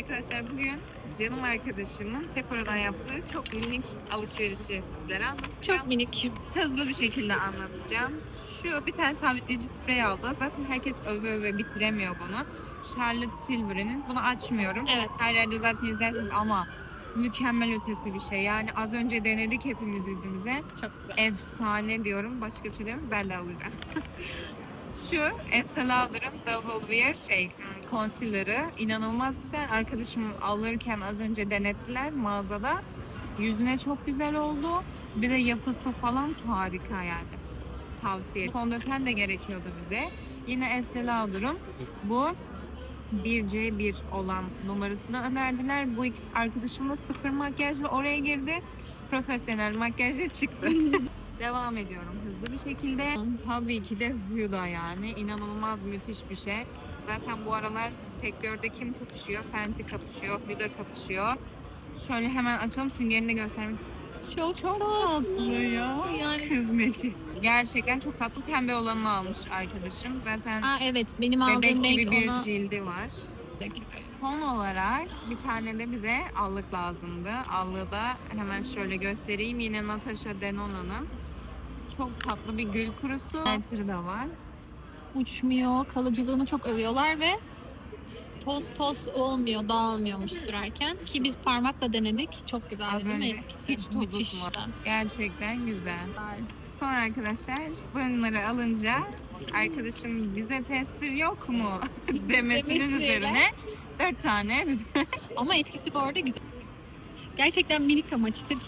Arkadaşlar bugün canım arkadaşımın Sephora'dan yaptığı çok minik alışverişi sizlere anlatacağım. Çok minik. hızlı bir şekilde anlatacağım. Şu bir tane sabitleyici sprey aldı. Zaten herkes öve öve bitiremiyor bunu. Charlotte Tilbury'nin. Bunu açmıyorum. Evet. Her yerde zaten izlersiniz ama mükemmel ötesi bir şey. Yani az önce denedik hepimiz yüzümüze. Çok güzel. Efsane diyorum. Başka bir şey demiyorum. Ben de alacağım. Şu Estee Lauder'ın Double Wear şey concealer'ı inanılmaz güzel. Arkadaşım alırken az önce denettiler mağazada. Yüzüne çok güzel oldu. Bir de yapısı falan harika yani. Tavsiye. Fondöten de gerekiyordu bize. Yine Estee Lauder'ın bu 1C1 olan numarasını önerdiler. Bu ikisi arkadaşımla sıfır makyajla oraya girdi. Profesyonel makyajla çıktı. Devam ediyorum hızlı bir şekilde. Tabii ki de Huda yani. inanılmaz müthiş bir şey. Zaten bu aralar sektörde kim kapışıyor? Fenty kapışıyor, Huda kapışıyor. Şöyle hemen açalım süngerini göstermek Çok, çok tatlı ya. Yani Kız neşesi. Gerçekten çok tatlı pembe olanını almış arkadaşım. Zaten Aa, evet benim aldığım bebek gibi renk bir ona cildi var. Son olarak bir tane de bize allık lazımdı. Allığı da hemen şöyle göstereyim. Yine Natasha Denona'nın çok tatlı bir gül kurusu. Letri de var. uçmuyor, kalıcılığını çok övüyorlar ve toz toz olmuyor, dağılmıyormuş sürerken. Ki biz parmakla denedik. Çok güzel Az değil mi önce etkisi? hiç toz Müthiş. tutmadı. Gerçekten güzel. Sonra arkadaşlar bunları alınca arkadaşım bize tester yok mu demesinin Demesiyle. üzerine dört tane bize Ama etkisi bu arada güzel. Gerçekten minik ama çıtır çıtır